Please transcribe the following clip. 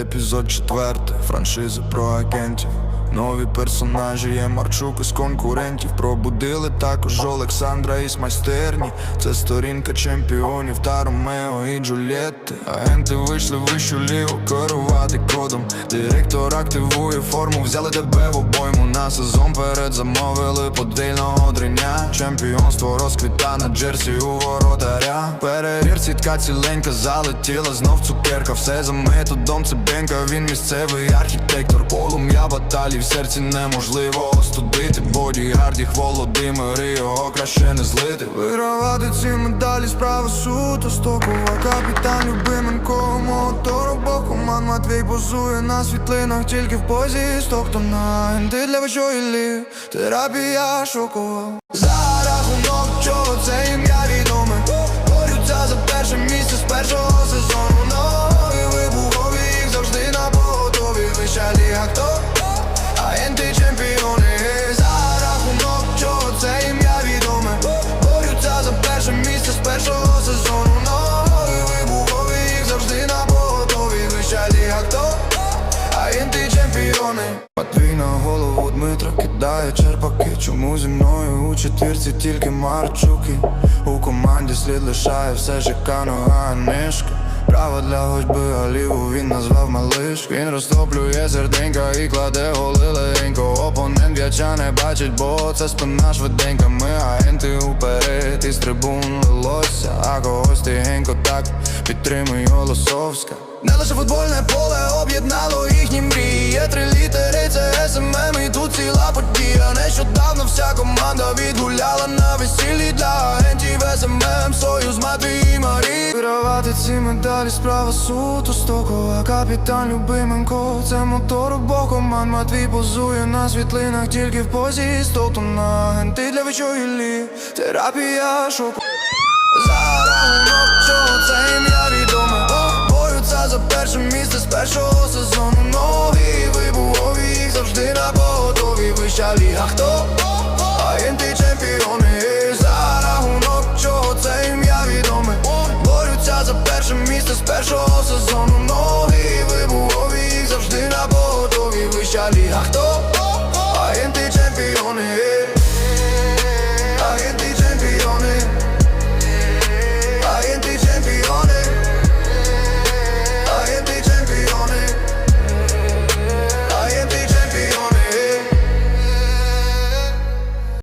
Епізод четвертий, франшиза про агентів. Нові персонажі є Марчук із конкурентів. Пробудили також Олександра із майстерні. Це сторінка чемпіонів та Ромео і Джульєтти. Агенти вийшли вищу лігу керувати кодом. Директор активує форму, взяли тебе в обойму. На сезон перед замовили подвійного дриня. Чемпіонство розквіта на джерсі у воротаря. Перевірці тка ціленька залетіла, знов цукерка. Все за методом цибенка. Він місцевий архітектор. Полум'я баталій в серці неможливо остудити. Бодігардіх Володимир і його краще не злити. Вигравати ці медалі справа суто стокова. Капітан Любименко, мотору бо команд Матвій позує на світлинах тільки в позі Стоктона. Енти для вищої ліги, терапія шокова. За рахунок чого це ім'я на голову. Дмитра кидає черпаки. Чому зі мною у четвірці тільки Марчуки? У команді слід лишає все жикано, а нишки Право для ходьби, а він назвав малиш. Він розтоплює серденька і кладе голи легенько. Опонент в'яча не бачить, бо це спина швиденька. Ми агенти уперед із трибун лилося А когось тихенько так підтримує Лосовська Не лише футбольне поле об'єднало вся команда відгуляла на весіллі для агентів СММ Союз Матвій і Марі. Вигравати ці медалі справа суто стокова. Капітан Любименко, це мотор обох команд Матвій позує на світлинах тільки в позі. Столтона Агенти для ліги, терапія шоку. За рахунок чого це ім'я відоме. Борються за перше місце з першого сезону. Нові вибухові їх завжди на поготові. Вища ліга хто?